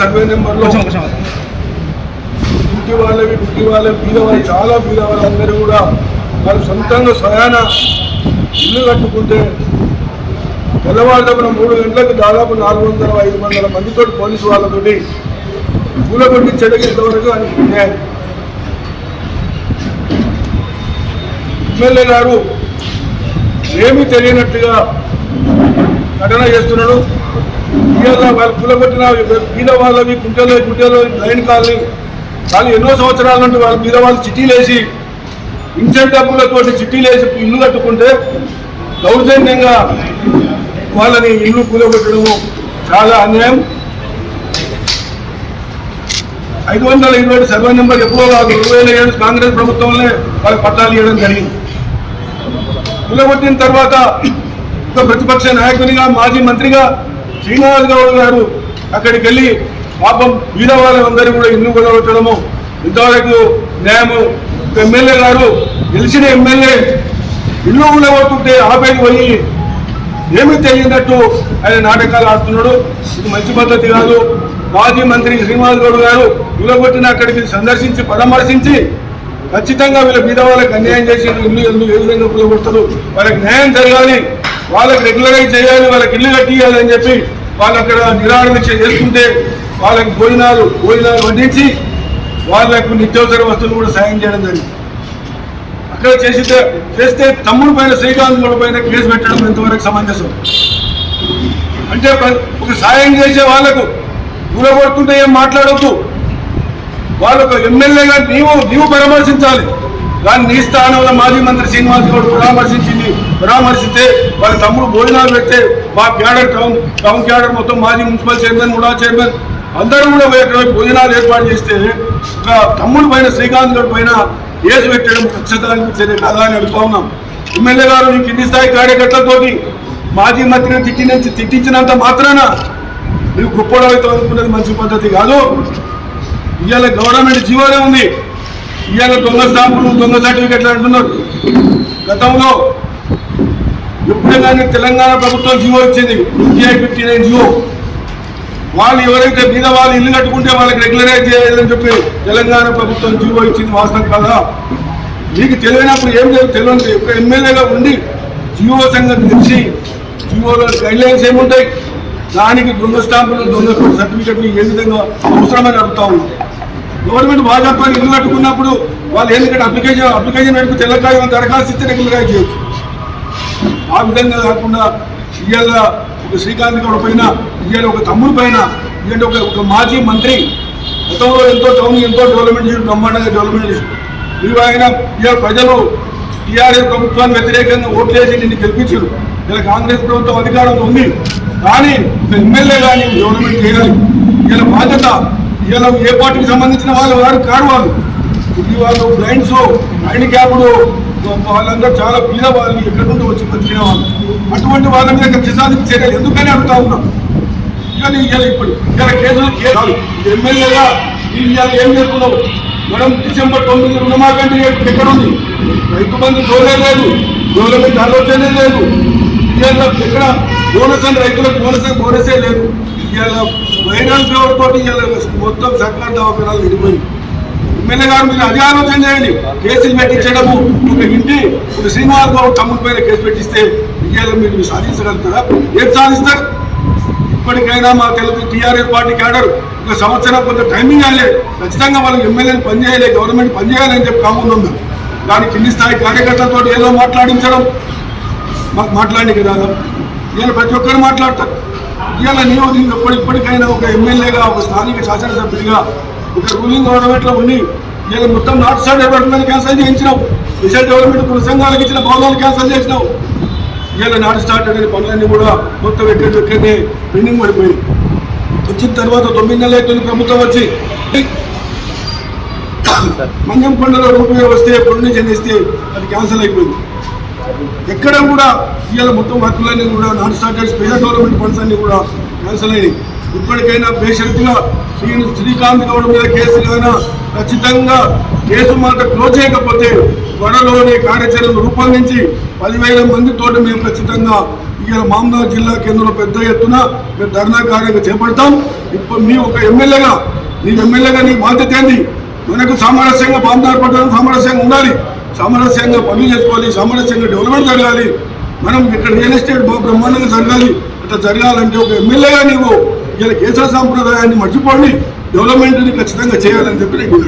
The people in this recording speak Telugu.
సర్వే నెంబర్లో ఇంటి వాళ్ళవి ఇంటి వాళ్ళవి బీద వాళ్ళు చాలా బీద వాళ్ళందరూ కూడా వాళ్ళు సొంతంగా స్వయాన ఇల్లు కట్టుకుంటే తెల్లవారుజామున మూడు గంటలకు దాదాపు నాలుగు వందల ఐదు వందల మందితో పోలీసు వాళ్ళతోటి కూలగొట్టించడానికి ఇంతవరకు అని న్యాయం. ఎమ్మెల్యే గారు ఏమీ తెలియనట్టుగా నటన చేస్తున్నాడు. ఇవాళ వాళ్ళు కూలగొట్టిన బీద వాళ్ళవి గుంటలో గుంటలో లైన్ కాలనీ. కానీ ఎన్నో సంవత్సరాల నుండి వాళ్ళ బీద వాళ్ళు చిట్టీలేసి ఇన్సెంట్ డబ్బులతో చిట్టీలేసి ఇల్లు కట్టుకుంటే దౌర్జన్యంగా వాళ్ళని ఇల్లు కూలగొట్టడము చాలా అన్యాయం. ఐదు వందల ఇరవై ఏడు సర్వే నెంబర్ ఎప్పుడో కాదు రెండు వేల ఏడు కాంగ్రెస్ ప్రభుత్వంలో వాళ్ళకి పట్టాలు ఇవ్వడం జరిగింది. కూలగొట్టిన తర్వాత ఒక ప్రతిపక్ష నాయకునిగా మాజీ మంత్రిగా శ్రీనివాస్ గౌడ్ గారు అక్కడికి వెళ్ళి పాపం బీద వాళ్ళందరూ కూడా ఇల్లు కొనగొట్టడము ఇంతవరకు న్యాయము. ఎమ్మెల్యే గారు గెలిచిన ఎమ్మెల్యే ఇల్లు కూలగొట్టుంటే ఆపేది పోయి ఏమీ తెలియనట్టు ఆయన నాటకాలు ఆడుతున్నాడు. ఇది మంచి పద్ధతి కాదు. మాజీ మంత్రి శ్రీనివాస్ గౌడ్ గారు కూలగొట్టిన అక్కడికి సందర్శించి పరామర్శించి ఖచ్చితంగా వీళ్ళ మీద వాళ్ళకి అన్యాయం చేసి ఇల్లు ఇల్లు ఏ విధంగా ఉపయోగపడతారు వాళ్ళకి న్యాయం జరగాలి. వాళ్ళకి రెగ్యులరైజ్ చేయాలి. వాళ్ళకి ఇల్లు కట్టియాలి అని చెప్పి వాళ్ళు అక్కడ నిరాహార దీక్ష చేసుకుంటే వాళ్ళకి భోజనాలు భోజనాలు వడ్డించి వాళ్ళకు నిత్యావసర వస్తువులు కూడా సాయం చేయడం జరిగింది. అక్కడ చేసితే చేస్తే తమ్ముడు పైన శ్రీకాంత్ పైన కేసు పెట్టడం ఎంతవరకు సమంజసం? అంటే ఒక సాయం చేసే వాళ్ళకు దూరపడుతుంటే ఏం మాట్లాడొద్దు? వాళ్ళు ఒక ఎమ్మెల్యేగా నీవు నీవు పరామర్శించాలి. కానీ నీ స్థానంలో మాజీ మంత్రి శ్రీనివాస్ గౌడ్ పరామర్శించింది. పరామర్శిస్తే వాళ్ళ తమ్ముడు భోజనాలు పెడితే మా క్యాడర్ టౌన్ టౌన్ క్యాడర్ మొత్తం మాజీ మున్సిపల్ చైర్మన్ కూడా చైర్మన్ అందరూ కూడా ఇక్కడ భోజనాలు ఏర్పాటు చేస్తే ఒక తమ్ముడు పైన శ్రీకాంత్ గౌడ్ పైన కేసు పెట్టడం ఖచ్చితంగా అనిపించేది కదా అని అడుగుతా ఉన్నాం. ఎమ్మెల్యే గారు ఈ కింది స్థాయి కార్యకర్తలతోటి మాజీ మంత్రిని తిట్టిన తిట్టించినంత మాత్రాన నువ్వు గొప్పడవుతావు అనుకున్నది మంచి పద్ధతి కాదు. ఇవాళ గవర్నమెంట్ జీవోనే ఉంది. ఇవాళ దొంగ స్టాంపులు దొంగ సర్టిఫికెట్లు అంటున్నారు. గతంలో ఎప్పుడైనా తెలంగాణ ప్రభుత్వం జీవో ఇచ్చింది యూజీఐ ఫిఫ్టీ నైన్ జీవో. వాళ్ళు ఎవరైతే మీద వాళ్ళు ఇల్లు కట్టుకుంటే వాళ్ళకి రెగ్యులరైజ్ చేయాలని చెప్పి తెలంగాణ ప్రభుత్వం జీవో ఇచ్చింది వాస్తవం కదా? మీకు తెలియనప్పుడు ఏం లేదు తెలియదు. ఒక ఎమ్మెల్యేగా ఉండి జీవో సంగతి తెలిసి జీవోలో గైడ్ లైన్స్ ఏముంటాయి? దానికి దొంగ స్టాంపులు దొంగ సర్టిఫికెట్లు ఏ విధంగా అవసరమని అడుగుతా ఉంటాయి గవర్నమెంట్ భాజపా ఇల్లు కట్టుకున్నప్పుడు వాళ్ళు ఎందుకంటే అప్లికేషన్ అప్లికేషన్ పెట్టుకు తెల్లకాయ దరఖాస్తు ఇస్తే నెగ్గులుగా చేయొచ్చు. ఆ విధంగా కాకుండా ఇవాళ ఒక శ్రీకాంత్ గౌడ్ పైన ఇవాళ ఒక తమ్ముడు పైన ఇలాంటి ఒక ఒక మాజీ మంత్రి గతంలో ఎంతో టౌన్ ఎంతో డెవలప్మెంట్ చేసి బ్రహ్మాండంగా డెవలప్మెంట్ చేసి. ఇవి ఆయన ఇవాళ ప్రజలు టీఆర్ఎస్ ప్రభుత్వాన్ని వ్యతిరేకంగా ఓట్లేసి నిన్ను గెలిపించారు. ఇలా కాంగ్రెస్ ప్రభుత్వం అధికారంలో ఉంది. కానీ ఎమ్మెల్యే కానీ డెవలప్మెంట్ చేయాలి. ఇలా బాధ్యత ఇలా ఏ పార్టీకి సంబంధించిన వాళ్ళు వారు కారు వాళ్ళు. ఇది వాళ్ళు బ్లైండ్స్ హ్యాండిక్యాప్డ్ వాళ్ళందరూ చాలా పీద వాళ్ళు ఎక్కడి నుండి వచ్చి బతికిన వాళ్ళు అటువంటి వాళ్ళ మీద కక్ష చర్యలు ఎందుకని అడుగుతా ఉన్నాం? కానీ ఇవాళ ఇప్పుడు ఇవాళ కేసులు కేసు ఎమ్మెల్యేగా ఇవాళ ఏం చేస్తున్నావు? మేడం డిసెంబర్ తొమ్మిది రుణమాకండి ఎక్కడ ఉంది? రైతు బంధు జోలే లేదు గవర్నమెంట్ ఆలోచనే లేదు. ఇవాళ ఎక్కడ? బోనస్ అని రైతులకు బోనస్ బోనసే లేదు. ఇవాళ ఫైనాన్స్ ఫేవర్ తోటి మొత్తం సర్కార్ దవాఖానాలు నిడిపోయి ఎమ్మెల్యే గారు మీరు అదే ఆలోచన చేయండి. కేసులు పెట్టించడము. ఒక ఇంటి ఒక శ్రీనివాస్ బాబు తమ్ముడి పైన కేసు పెట్టిస్తే ఇవాళ మీరు సాధించగలుగుతారా? ఏం సాధిస్తారు? ఇప్పటికైనా మా తెలుగు టీఆర్ఎస్ పార్టీ క్యాడర్ ఒక సంవత్సరం కొంత టైమింగ్ అయ్యే ఖచ్చితంగా వాళ్ళకి ఎమ్మెల్యేని పనిచేయాలి గవర్నమెంట్ పనిచేయాలని చెప్పి కాముందాం మేము కానీ కింది స్థాయి కార్యకర్తలతో ఏదో మాట్లాడించడం. మాకు మాట్లాడి రాదు? నేను ప్రతి ఒక్కరు మాట్లాడతారు. ఇవాళ నీవు ఎప్పటి ఇప్పటికైనా ఒక ఎమ్మెల్యేగా ఒక స్థానిక శాసనసభ్యుడిగా ఒక రూలింగ్ గవర్నమెంట్లో ఉండి ఇవాళ మొత్తం నార్త్ సైడ్ డెవలప్మెంట్ క్యాన్సల్ చేయించినావు స్పెషల్ డెవలప్మెంట్ కొన్ని సంఘాలకు ఇచ్చిన భవనాలు క్యాన్సల్ చేసినావు ఇవాళ నాటి స్టార్ట్ అనేది పనులన్నీ కూడా మొత్తం ఎక్కడ ఎక్కడనే పెండింగ్ పడిపోయింది వచ్చిన తర్వాత తొమ్మిది నెలలు అవుతుంది ప్రభుత్వం వచ్చి. మంగం రూపాయ వస్తే పొండి చెందిస్తే అది క్యాన్సిల్ అయిపోయింది. ఎక్కడ కూడా ఇవాళ మొత్తం హక్కులన్నీ కూడా non started special development funds అన్ని కూడా క్యాన్సిల్ అయినాయి. ఇప్పటికైనా బేషరతుగా శ్రీ శ్రీకాంత్ గౌడ్ మీద కేసు కానీ ఖచ్చితంగా కేసు మాట క్లోజ్ చేయకపోతే త్వరలోనే కార్యాచరణ రూపొందించి పదివేల మందితో మేము ఖచ్చితంగా ఇవాళ మామూలు జిల్లా కేంద్రంలో పెద్ద ఎత్తున మేము ధర్నా కార్యంగా చేపడతాం. ఇప్పుడు మీ ఒక ఎమ్మెల్యేగా నీ ఎమ్మెల్యేగా నీ బాధ్యత ఏంది? మనకు సామరస్యంగా బాంధార్ పట్టణం సామరస్యంగా ఉండాలి. సామరస్యంగా పనులు చేసుకోవాలి సామరస్యంగా డెవలప్మెంట్ జరగాలి. మనం ఇక్కడ రియల్ ఎస్టేట్ బాగా బ్రహ్మాండంగా జరగాలి. ఇట్లా జరగాలంటే ఒక ఎమ్మెల్యేగా నీవు ఇలా కేసర సాంప్రదాయాన్ని మర్చిపోండి డెవలప్మెంట్ని ఖచ్చితంగా చేయాలని చెప్పి నేను